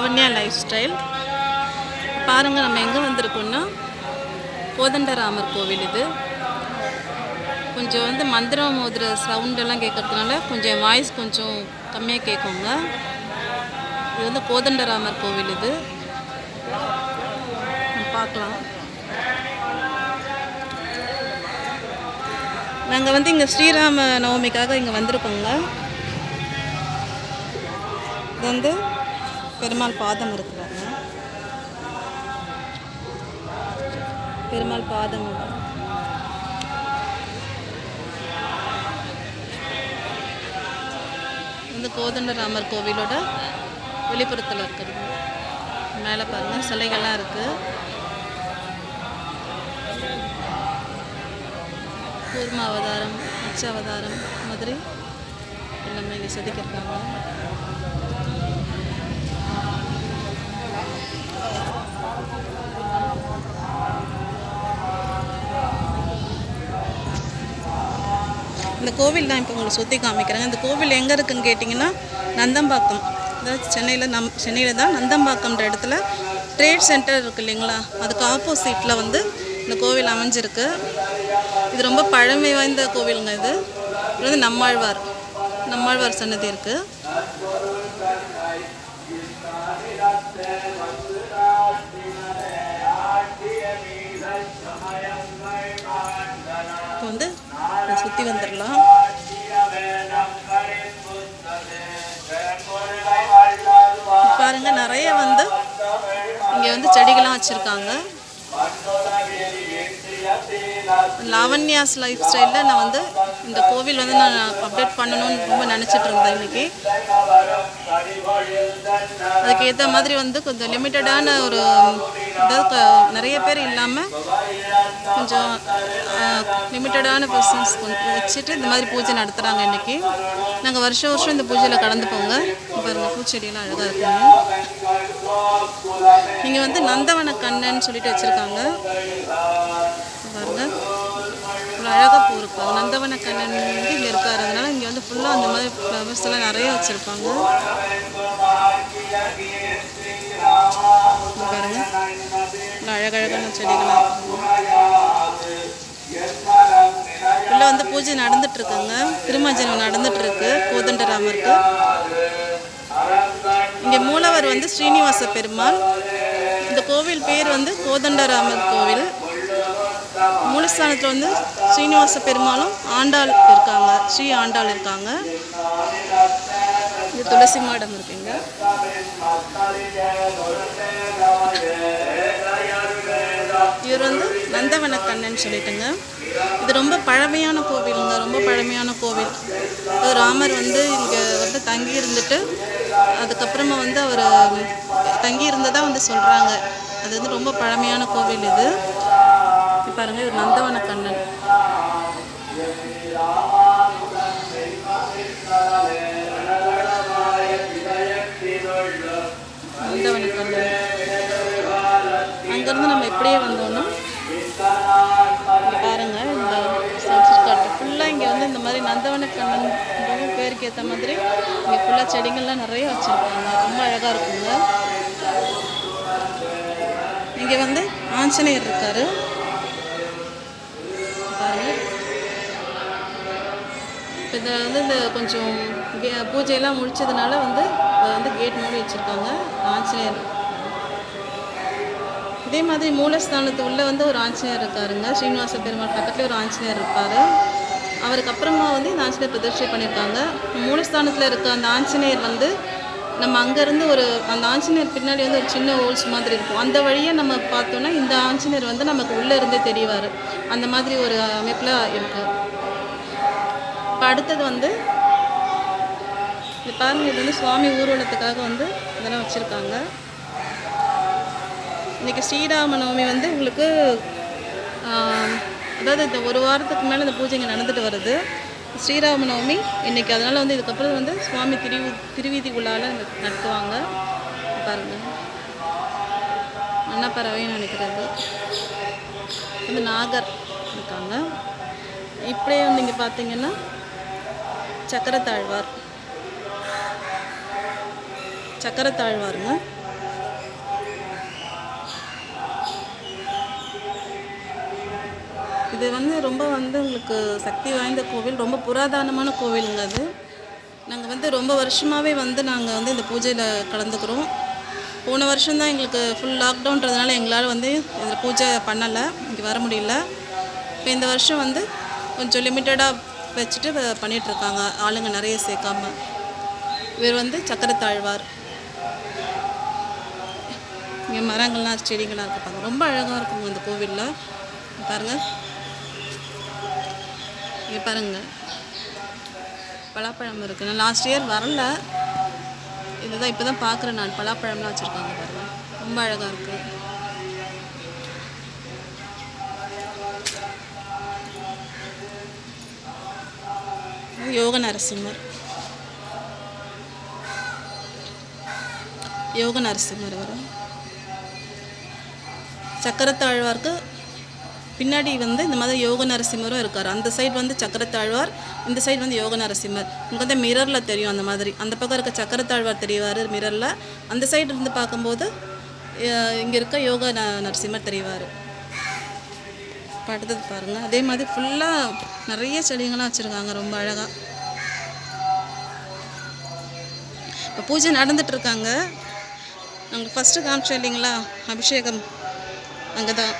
Lavanya life style பாருங்கள் நம்ம எங்கே வந்திருக்கோம்னா கோதண்டராமர் கோவில் இது. கொஞ்சம் வந்து மந்திரம் மோதுற சவுண்டெல்லாம் கேட்கறதுனால கொஞ்சம் வாய்ஸ் கொஞ்சம் கம்மியாக கேட்குங்க. இது வந்து கோதண்டராமர் கோவில் இது. பார்க்கலாம். நாங்கள் வந்து இங்கே ஸ்ரீராம நவமிக்காக இங்கே வந்திருக்கோங்க. இது வந்து பெருமாள் பாதம் இருக்கிறாங்க பெருமாள் பாதம் இந்த கோதண்டராமர் கோவிலோட வெளிப்புறத்தில் இருக்கிறது. மேலே பாருங்கள் சிலைகள்லாம் இருக்குது கூர்ம அவதாரம் உச்ச அவதாரம் மாதிரி எல்லாமே இங்கே செதுக்கியிருக்காங்க. இந்த கோவில் தான் இப்போ உங்களுக்கு சுற்றி காமிக்கிறேன் இந்த கோவில் எங்கே இருக்குன்னு கேட்டிங்கன்னா நந்தம்பாக்கம். அதாவது சென்னையில் நம் சென்னையில் தான் நந்தம்பாக்கம்ன்ற இடத்துல ட்ரேட் சென்டர் இருக்குது இல்லைங்களா? அதுக்கு ஆப்போசிட்டில் வந்து இந்த கோவில் அமைஞ்சிருக்கு. இது ரொம்ப பழமை வாய்ந்த கோவிலுங்க இது. இது வந்து நம்மாழ்வார் நம்மாழ்வார் சன்னதி இருக்குது சுற்றி வந்துடலாம் பாருங்க நிறைய வந்து இங்கே வந்து செடிகள்லாம் வச்சுருக்காங்க. லாவண்யாஸ் லைஃப் ஸ்டைலில் நான் வந்து இந்த கோவில் வந்து நான் அப்டேட் பண்ணணும்னு ரொம்ப நினச்சிட்டு இருந்தேன் இன்றைக்கி அதுக்கு ஏற்ற மாதிரி வந்து கொஞ்சம் லிமிட்டடான ஒரு இதாக நிறைய பேர் இல்லாமல் கொஞ்சம் லிமிட்டடான பர்சன்ஸ் கொஞ்சம் வச்சுட்டு இந்த மாதிரி பூஜை நடத்துகிறாங்க இன்றைக்கி நாங்கள் வருஷம் வருஷம் இந்த பூஜையில் கலந்துப்போங்க பாருங்கள் பூச்செடியெல்லாம் அழகாக இருக்குங்க. இங்கே வந்து நந்தவன கண்ணன் சொல்லிட்டு வச்சுருக்காங்க. அழகாக இருப்பாங்க நந்தவன கண்ணன் வந்து இங்கே இருக்காரு. இங்கே வந்து ஃபுல்லாக அந்த மாதிரி ஃப்ளவர்ஸ் எல்லாம் நிறைய வச்சுருப்பாங்க. பாருங்க. அழகழகான செடிகளாக உள்ள வந்து பூஜை நடந்துட்டு இருக்குங்க திருமஞ்சனம் நடந்துட்டு இருக்கு கோதண்டராமருக்கு. இங்கே மூலவர் வந்து ஸ்ரீனிவாச பெருமாள். இந்த கோவில் பேர் வந்து கோதண்டராமர் கோவில். மூலஸ்தானத்தில் வந்து ஸ்ரீனிவாச பெருமாளும் ஆண்டாள் இருக்காங்க. ஸ்ரீ ஆண்டாள் இருக்காங்க. இது துளசி மாடம் இருக்குங்க. இவர் வந்து நந்தவனக்கண்ணன் சொல்லிட்டுங்க. இது ரொம்ப பழமையான கோவிலுங்க. ரொம்ப பழமையான கோவில். ராமர் வந்து இங்கே வந்து தங்கி இருந்துட்டு அதுக்கப்புறமா வந்து அவர் தங்கி இருந்ததாக வந்து சொல்கிறாங்க அது வந்து ரொம்ப பழமையான கோவில் இது. இது பாருங்க இவர் நந்தவன கண்ணன். நந்தவன கண்ணன். அங்கேருந்து நம்ம எப்படியே வந்தோம்னா இங்க பாருங்க இந்த சப்ஸ்காட்டு ஃபுல்லாக இங்கே வந்து இந்த மாதிரி நந்தவன கண்ணன் பேருக்கு ஏற்ற மாதிரி இங்கே ஃபுல்லாக செடிகள்லாம் நிறைய வச்சுருக்காங்க. ரொம்ப அழகாக இருக்குங்க. இங்கே வந்து ஆஞ்சநேயர் இருக்காரு. இப்போ இதை வந்து இந்த கொஞ்சம் கே- பூஜையெல்லாம் முடித்ததுனால வந்து அதை வந்து கேட் மூடி வச்சுருக்காங்க. ஆஞ்சநேயர். இதே மாதிரி மூலஸ்தானத்து உள்ளே வந்து ஒரு ஆஞ்சநேயர் இருக்காருங்க. ஸ்ரீனிவாச பெருமாள் பக்கத்துலேயே ஒரு ஆஞ்சநேயர் இருப்பார். அவருக்கு அப்புறமா வந்து இந்த ஆஞ்சநேயர் பிரதிஷ்டை பண்ணியிருக்காங்க. மூலஸ்தானத்தில் இருக்க அந்த ஆஞ்சநேயர் வந்து நம்ம அங்கேருந்து ஒரு அந்த ஆஞ்சநேயர் பின்னாடி வந்து ஒரு சின்ன ஹோல்ஸ் மாதிரி இருக்கும். அந்த வழியை நம்ம பார்த்தோன்னா இந்த ஆஞ்சநேயர் வந்து நமக்கு உள்ளே இருந்தே தெரியவார் அந்த மாதிரி ஒரு அமைப்பில் இருக்குது இப்போ அடுத்தது வந்து இது பாருங்க இது வந்து சுவாமி ஊர்வலத்துக்காக வந்து இதெல்லாம் வச்சுருக்காங்க. இன்றைக்கி ஸ்ரீராம நவமி வந்து உங்களுக்கு அதாவது இந்த ஒரு வாரத்துக்கு மேலே இந்த பூஜை இங்கே நடந்துட்டு வருது. ஸ்ரீராம நவமி இன்றைக்கி அதனால் வந்து இதுக்கப்புறம் வந்து சுவாமி திருவி திருவீதிக்குள்ளால் நடத்துவாங்க. பாருங்க. அன்னப்பறவைன்னு நினைக்கிறது. வந்து நாகர் இருக்காங்க. இப்படியே வந்து இங்கே பார்த்தீங்கன்னா சக்கரத்தாழ்வார். சக்கரத்தாழ்வாருங்க இது வந்து ரொம்ப வந்து உங்களுக்கு சக்தி வாய்ந்த கோவில் ரொம்ப புராதனமான கோவிலுங்க அது. நாங்கள் வந்து ரொம்ப வருஷமாகவே வந்து நாங்கள் வந்து இந்த பூஜையில் கலந்துக்கிறோம். போன வருஷம்தான் எங்களுக்கு ஃபுல் லாக்டவுன்றதுனால எங்களால் வந்து இதில் பூஜை பண்ணலை இங்கே வர முடியல. இப்போ இந்த வருஷம் வந்து கொஞ்சம் லிமிட்டடாக வச்சுட்டு பண்ணிகிட்ருக்காங்க இருக்காங்க ஆளுங்க நிறைய சேர்க்காம. இவர் வந்து சக்கரத்தாழ்வார். இங்கே மரங்கள்லாம் செடிகள்லாம் இருக்கு ரொம்ப அழகாக இருக்குங்க இந்த கோவிலில். பாருங்கள் இங்கே பாருங்கள் பலாப்பழம் இருக்கு. நான் லாஸ்ட் இயர் வரல. இதுதான் இப்போ தான் பார்க்குறேன் நான். பலாப்பழம்லாம் வச்சுருக்காங்க பாருங்கள் ரொம்ப அழகாக இருக்குது யோக நரசிம்மர். யோக நரசிம்மர் வரும் சக்கரத்தாழ்வார்க்கு பின்னாடி வந்து இந்த மாதிரி யோக நரசிம்மரும் இருக்கார். அந்த சைடு வந்து சக்கரத்தாழ்வார் இந்த சைடு வந்து யோக நரசிம்மர். உங்களுக்கு வந்து மிரரில் தெரியும் அந்த மாதிரி. அந்த பக்கம் இருக்க சக்கரத்தாழ்வார் தெரியவார் மிரரில் அந்த சைடு இருந்து பார்க்கும்போது இங்கே இருக்க யோக ந நரசிம்மர் தெரியவார் இப்போ அடுத்தது பாருங்கள் அதே மாதிரி ஃபுல்லாக நிறைய செடிங்கள்லாம் வச்சுருக்காங்க ரொம்ப அழகாக இப்போ பூஜை நடந்துட்டு இருக்காங்க. நாங்கள் ஃபஸ்ட்டு காமிச்சோம் இல்லைங்களா? அபிஷேகம். அங்கே தான்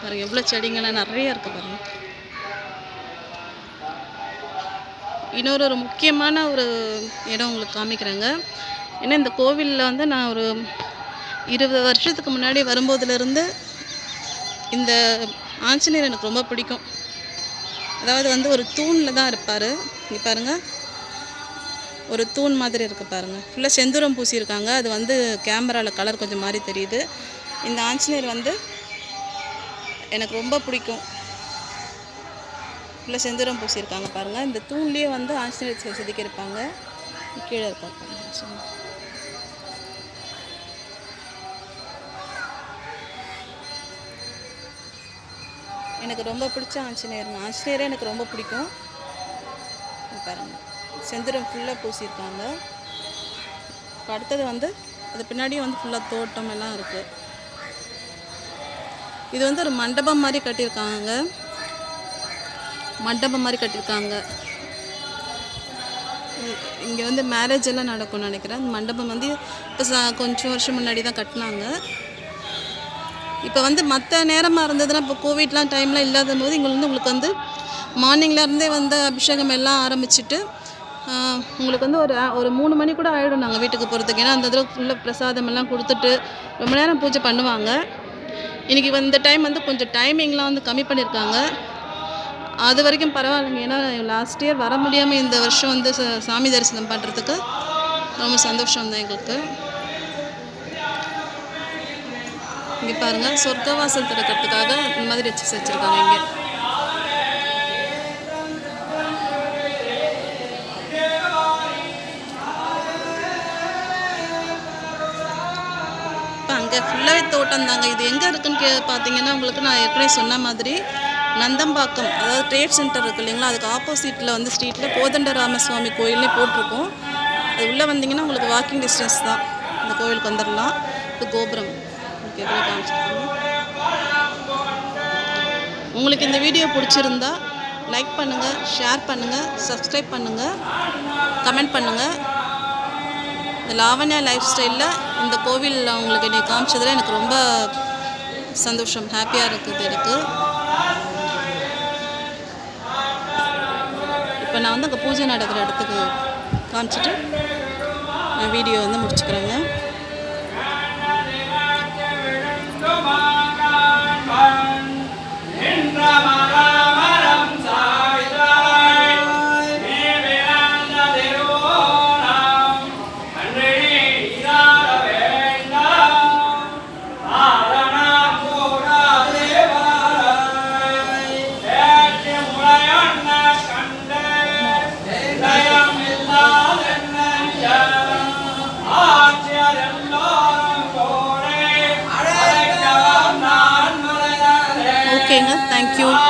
பாருங்க எவ்வளோ செடிங்கள்லாம் நிறைய இருக்குது பாருங்க. இன்னொரு ஒரு முக்கியமான ஒரு இடம் உங்களுக்கு காமிக்கிறேங்க. ஏன்னா இந்த கோவிலில் வந்து நான் ஒரு இருபது வருஷத்துக்கு முன்னாடி வரும்போதுலேருந்து இந்த ஆஞ்சநேயர் எனக்கு ரொம்ப பிடிக்கும். அதாவது வந்து ஒரு தூணில் தான் இருப்பார். இங்கே பாருங்கள் ஒரு தூண் மாதிரி இருக்குது பாருங்கள் ஃபுல்லாக செந்தூரம் பூசியிருக்காங்க. அது வந்து கேமராவில் கலர் கொஞ்சம் மாதிரி தெரியுது. இந்த ஆஞ்சநேயர் வந்து எனக்கு ரொம்ப பிடிக்கும். ஃபுல்லாக செந்தூரம் பூசியிருக்காங்க பாருங்கள் இந்த தூண்லேயே வந்து ஆஞ்சநேயர் செதுக்கியிருப்பாங்க கீழே இருப்பாங்க. எனக்கு ரொம்ப பிடிச்ச ஆஞ்சநேயர் ஆஞ்சநேயரே எனக்கு ரொம்ப பிடிக்கும். பாருங்கள் செந்தரம் ஃபுல்லாக பூசியிருக்காங்க. இப்போ அடுத்தது வந்து அது பின்னாடியும் வந்து ஃபுல்லாக தோட்டம் எல்லாம் இருக்குது இது வந்து ஒரு மண்டபம் மாதிரி கட்டியிருக்காங்க. மண்டபம் மாதிரி கட்டியிருக்காங்க. இங்கே வந்து மேரேஜ் எல்லாம் நடக்கும்னு நினைக்கிறேன். மண்டபம் வந்து இப்போ கொஞ்சம் வருஷம் முன்னாடி தான் கட்டினாங்க. இப்போ வந்து மற்ற நேரமாக இருந்ததுன்னா இப்போ கோவிட்லாம் டைம்லாம் இல்லாத போது இங்கே வந்து உங்களுக்கு வந்து மார்னிங்ல இருந்தே வந்து அபிஷேகம் எல்லாம் ஆரம்பிச்சிட்டு உங்களுக்கு வந்து ஒரு ஒரு மூணு மணி கூட ஆகிடும் நாங்கள் வீட்டுக்கு போகிறதுக்கு ஏன்னா அந்த தடவை ஃபுல்லாக பிரசாதம் எல்லாம் கொடுத்துட்டு ரொம்ப நேரம் பூஜை பண்ணுவாங்க. இன்றைக்கி இந்த டைம் வந்து கொஞ்சம் டைமிங்லாம் வந்து கம்மி பண்ணியிருக்காங்க. அது வரைக்கும் பரவாயில்லைங்க. ஏன்னா லாஸ்ட் இயர் வர முடியாமல் இந்த வருஷம் வந்து ச- சாமி தரிசனம் பண்ணுறதுக்கு ரொம்ப சந்தோஷம் தான் எங்களுக்கு. இங்கே பாருங்கள் சொர்க்கவாசல் திறக்கிறதுக்காக இந்த மாதிரி வச்சு வச்சுருக்காங்க இங்கே. இப்போ அங்கே ஃபுல்லாகவே தோட்டம் தாங்க. இது எங்கே இருக்குன்னு கே பார்த்தீங்கன்னா உங்களுக்கு நான் ஏற்கனவே சொன்ன மாதிரி நந்தம்பாக்கம் அதாவது ட்ரேட் சென்டர் இருக்குது இல்லைங்களா? அதுக்கு ஆப்போசிட்டில் வந்து ஸ்ட்ரீட்டில் கோதண்ட ராமசுவாமி கோயில்னே போட்டிருக்கோம். அது உள்ளே வந்தீங்கன்னா உங்களுக்கு வாக்கிங் டிஸ்டன்ஸ் தான். அந்த கோவிலுக்கு வந்துடலாம் இது கோபுரம். உங்களுக்கு காமிச்சிருக்காங்க உங்களுக்கு இந்த வீடியோ பிடிச்சிருந்தா லைக் பண்ணுங்கள் ஷேர் பண்ணுங்கள் சப்ஸ்கிரைப் பண்ணுங்கள் கமெண்ட் பண்ணுங்கள் இந்த லாவண்யா லைஃப் ஸ்டைலில் இந்த கோவிலில் உங்களுக்கு இன்றைக்கி காமிச்சதில் எனக்கு ரொம்ப சந்தோஷம் ஹாப்பியாக இருக்குது எனக்கு. இப்போ நான் வந்து அங்கே பூஜை நடக்கிற இடத்துக்கு காமிச்சிட்டு நான் வீடியோ வந்து முடிச்சுக்கிறேங்க. thank you.